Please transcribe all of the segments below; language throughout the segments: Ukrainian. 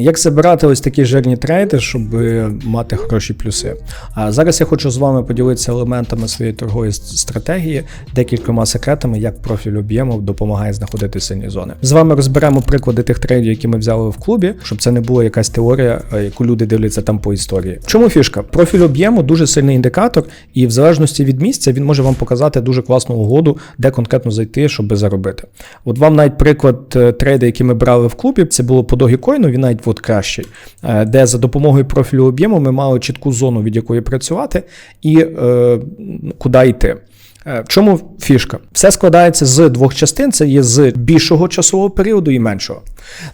Як забирати ось такі жирні трейди, щоб мати хороші плюси? А зараз я хочу з вами поділитися елементами своєї торгової стратегії, декількома секретами, як профіль об'єму допомагає знаходити сильні зони. З вами розберемо приклади тих трейдів, які ми взяли в клубі, щоб це не була якась теорія, е, яку люди дивляться там по історії. Чому фішка? Профіль об'єму дуже сильний індикатор, і в залежності від місця він може вам показати дуже класну угоду, де конкретно зайти, щоб заробити. От вам навіть приклад е, трейда, який ми брали в клубі, це було по Dogecoin, він навіть кращий, е, де за допомогою профілю об'єму ми мали чітку зону, від якої працювати, і е, куди йти. Е, В чому фішка? Все складається з двох частин: це є з більшого часового періоду і меншого.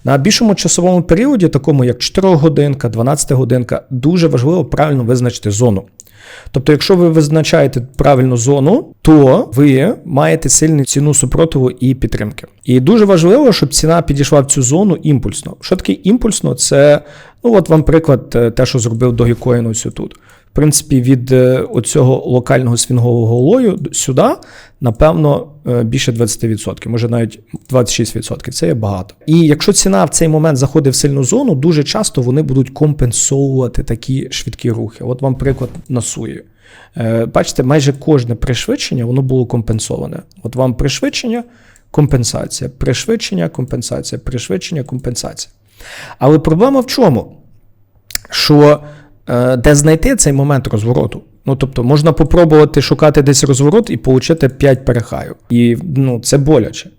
На більшому часовому періоді, такому як 4 годинка, 12 годинка, дуже важливо правильно визначити зону. Тобто, якщо ви визначаєте правильну зону, то ви маєте сильну ціну супротиву і підтримки. І дуже важливо, щоб ціна підійшла в цю зону імпульсно. Що таке імпульсно? Це, ну от вам приклад, е, те, що зробив Dogecoin ось тут. В принципі, від е, оцього локального свінгового лою сюди, напевно, більше 20%, може навіть 26%. Це є багато. І якщо ціна в цей момент заходить в сильну зону, дуже часто вони будуть компенсовувати такі швидкі рухи. От вам приклад на суї. Е, Бачите, майже кожне пришвидшення воно було компенсоване. От вам пришвидшення, компенсація, пришвидшення, компенсація, пришвидшення, компенсація. Але проблема в чому? Що е, де знайти цей момент розвороту? Ну, тобто, можна попробувати шукати десь розворот і отримати 5 перехаю. І ну, це боляче.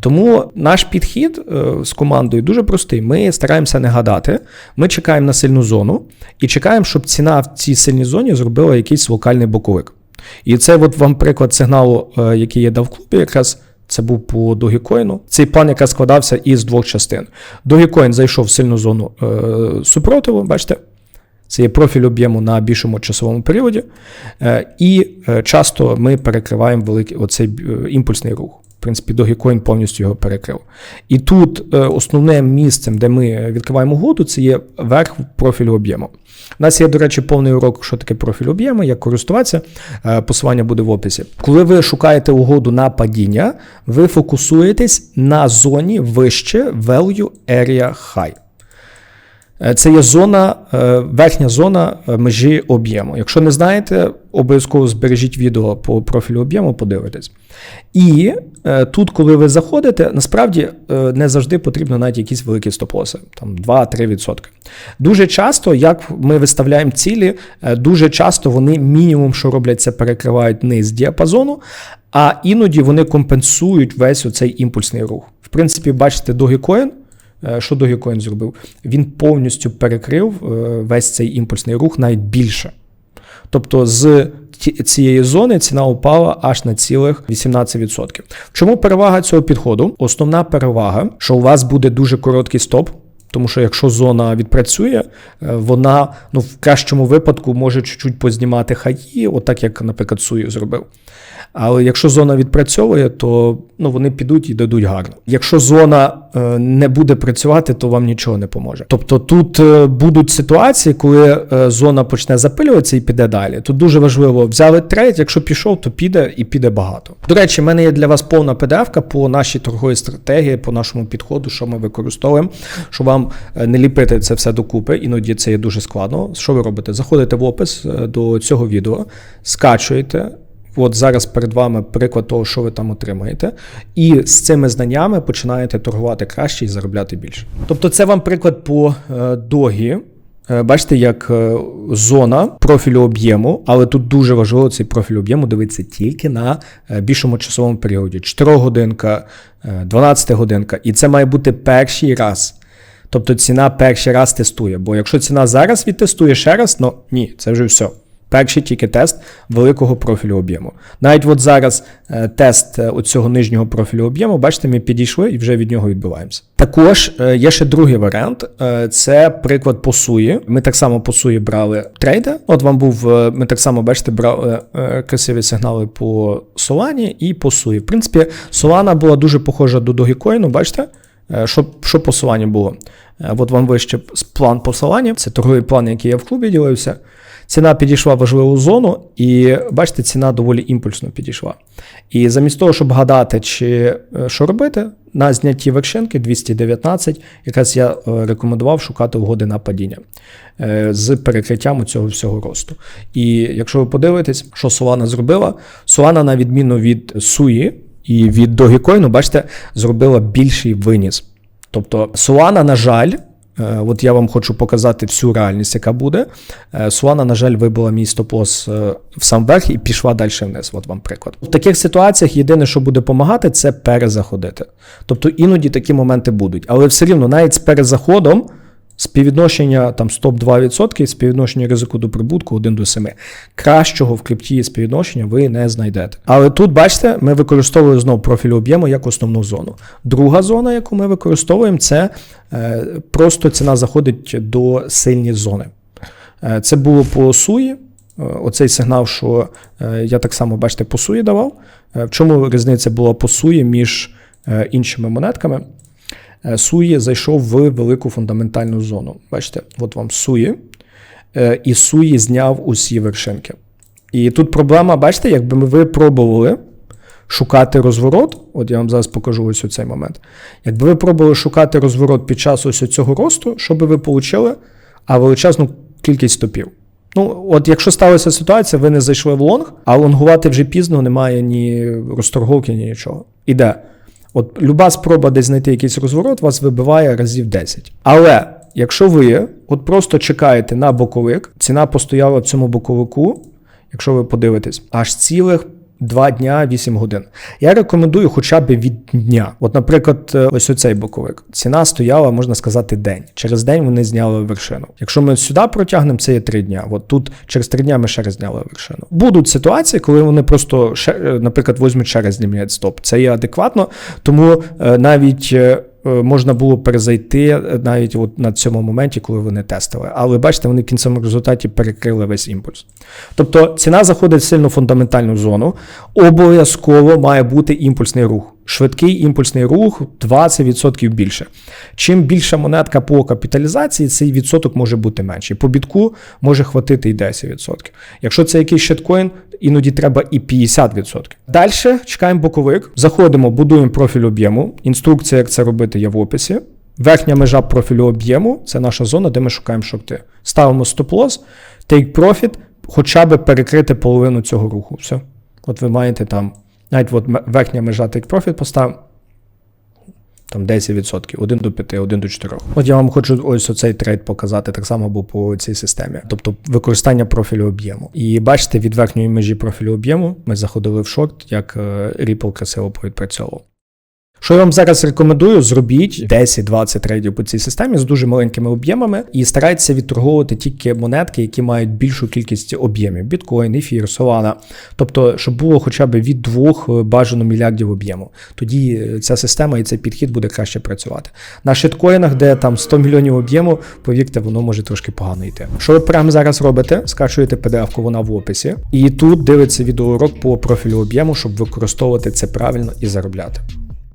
Тому наш підхід е, з командою дуже простий. Ми стараємося не гадати. Ми чекаємо на сильну зону і чекаємо, щоб ціна в цій сильній зоні зробила якийсь локальний боковик. І це от вам приклад сигналу, е, який я дав в клубі, якраз. Це був по Dogecoin. Цей план, який складався із двох частин. Dogecoin зайшов в сильну зону е, супротиву, бачите? Це є профіль об'єму на більшому часовому періоді. Е, і е, часто ми перекриваємо великий оцей е, імпульсний рух. В принципі, Dogecoin повністю його перекрив. І тут основним місцем, де ми відкриваємо угоду, це є верх профілю об'єму. У нас є, до речі, повний урок, що таке профіль об'єму, як користуватися. Посилання буде в описі. Коли ви шукаєте угоду на падіння, ви фокусуєтесь на зоні вище value area high. Е, Це є зона, е, верхня зона е, межі об'єму. Якщо не знаєте, обов'язково збережіть відео по профілю об'єму, подивитесь. І тут, коли ви заходите, насправді не завжди потрібно навіть якісь великі стоп-лоси, там 2-3%. Дуже часто, як ми виставляємо цілі, дуже часто вони мінімум, що роблять, це перекривають низ діапазону, а іноді вони компенсують весь оцей імпульсний рух. В принципі, бачите, Dogecoin, Що Dogecoin зробив? Він повністю перекрив е, весь цей імпульсний рух навіть більше. Тобто з цієї зони ціна упала аж на цілих 18%. В чому перевага цього підходу? Основна перевага, що у вас буде дуже короткий стоп. Тому що якщо зона відпрацює, е, вона ну, в кращому випадку може чуть-чуть познімати хаї, отак як, наприклад, Сую зробив. Але якщо зона відпрацьовує, то ну, вони підуть і дадуть гарно. Якщо зона е, не буде працювати, то вам нічого не поможе. Тобто тут е, будуть ситуації, коли е, зона почне запилюватися і піде далі. Тут дуже важливо взяли трейд, якщо пішов, то піде і піде багато. До речі, в мене є для вас повна PDF по нашій торговій стратегії, по нашому підходу, що ми використовуємо, щоб вам е, не ліпити це все докупи. Іноді це є дуже складно. Що ви робите? Заходите в опис е, до цього відео, скачуєте. От зараз перед вами приклад того, що ви там отримаєте, і з цими знаннями починаєте торгувати краще і заробляти більше. Тобто, це вам приклад по е, догі. Е, Бачите, як е, зона профілю об'єму, але тут дуже важливо цей профіль об'єму дивитися тільки на більшому часовому періоді: 4 годинка, е, 12 годинка. І це має бути перший раз. Тобто ціна перший раз тестує. Бо якщо ціна зараз відтестує ще раз, ну ні, це вже все. Перший тільки тест великого профілю об'єму. Навіть от зараз е, тест е, оцього нижнього профілю об'єму, бачите, ми підійшли і вже від нього відбиваємося. Також е, є ще другий варіант. Це приклад по суї. Ми так само по суї брали трейда. От вам був, ми так само, бачите, брали красиві сигнали по Солані і по суї. В принципі, Солана була дуже похожа до Dogecoin, бачите? Е, Що, що по було? Е, От вам вище план по Солані. Це торговий план, який я в клубі ділився. Ціна підійшла в важливу зону, і бачите, ціна доволі імпульсно підійшла. І замість того, щоб гадати, чи е, що робити, на знятті вершинки 219, якраз я рекомендував шукати угоди на падіння з перекриттям цього всього росту. І якщо ви подивитесь, що Solana зробила, Solana, на відміну від Суї і від Dogecoin, бачите, зробила більший виніс. Тобто Solana, на жаль, Е, От я вам хочу показати всю реальність, яка буде. Е, Суана, на жаль, вибила мій стоп-лосс е, в сам верх і пішла далі вниз. От вам приклад. В таких ситуаціях єдине, що буде допомагати, це перезаходити. Тобто іноді такі моменти будуть. Але все рівно, навіть з перезаходом. Співвідношення там стоп 2%, співвідношення ризику до прибутку 1 до 7. Кращого в крипті співвідношення ви не знайдете. Але тут, бачите, ми використовуємо знову профіль об'єму як основну зону. Друга зона, яку ми використовуємо, це е, просто ціна заходить до сильні зони. Е, це було по суї. Е, Оцей сигнал, що е, я так само, бачите, по суї давав. Е, В чому різниця була по суї між е, іншими монетками? Е, Суї зайшов в велику фундаментальну зону. Бачите, от вам Суї, Е, і Суї зняв усі вершинки. І тут проблема, бачите, якби ви пробували шукати розворот, от я вам зараз покажу ось цей момент. Якби ви пробували шукати розворот під час ось цього росту, що би ви отримали? А величезну кількість стопів. Ну, от якщо сталася ситуація, ви не зайшли в лонг, а лонгувати вже пізно немає ні розторговки, ні нічого. Іде. От люба спроба десь знайти якийсь розворот вас вибиває разів 10. Але якщо ви от просто чекаєте на боковик, ціна постояла в цьому боковику, якщо ви подивитесь, аж цілих 2 дня 8 годин. Я рекомендую хоча б від дня. От, наприклад, е, ось оцей боковик. Ціна стояла, можна сказати, день. Через день вони зняли вершину. Якщо ми сюди протягнемо, це є 3 дня. От тут через 3 дня ми ще раз зняли вершину. Будуть ситуації, коли вони просто е, наприклад, возьмуть ще раз знімають стоп. Це є адекватно, тому е, навіть. Е, Можна було перезайти е, навіть от на цьому моменті, коли вони тестили. Але бачите, вони в кінцевому результаті перекрили весь імпульс. Тобто ціна заходить в сильно фундаментальну зону. Обов'язково має бути імпульсний рух. Швидкий імпульсний рух 20% більше. Чим більша монетка по капіталізації, цей відсоток може бути менший. По бітку може хватити і 10%. Якщо це якийсь щиткоін, іноді треба і 50%. Далі чекаємо боковик, заходимо, будуємо профіль об'єму. Інструкція, як це робити, є в описі. Верхня межа профілю об'єму це наша зона, де ми шукаємо шорти. Ставимо стоп-лосс, take profit, хоча б перекрити половину цього руху. Все. От ви маєте там, навіть от верхня межа take profit поста Там 10%, 1 до 5, 1 до 4. От я вам хочу ось оцей трейд показати, так само був по цій системі. Тобто використання профілю об'єму. І бачите, від верхньої межі профілю об'єму ми заходили в шорт, як е, Ripple красиво відпрацьовував. Що я вам зараз рекомендую, зробіть 10-20 трейдів по цій системі з дуже маленькими об'ємами і старайтеся відторговувати тільки монетки, які мають більшу кількість об'ємів: біткоін, ефір, Solana. Тобто, щоб було хоча б від двох е, бажано мільярдів об'єму. Тоді е, ця система і цей підхід буде краще працювати. На шиткоїнах, де там 100 мільйонів об'єму, повірте, воно може трошки погано йти. Що ви прямо зараз робите? Скачуєте PDF-ку, вона в описі, і тут дивиться відеоурок по профілю об'єму, щоб використовувати це правильно і заробляти.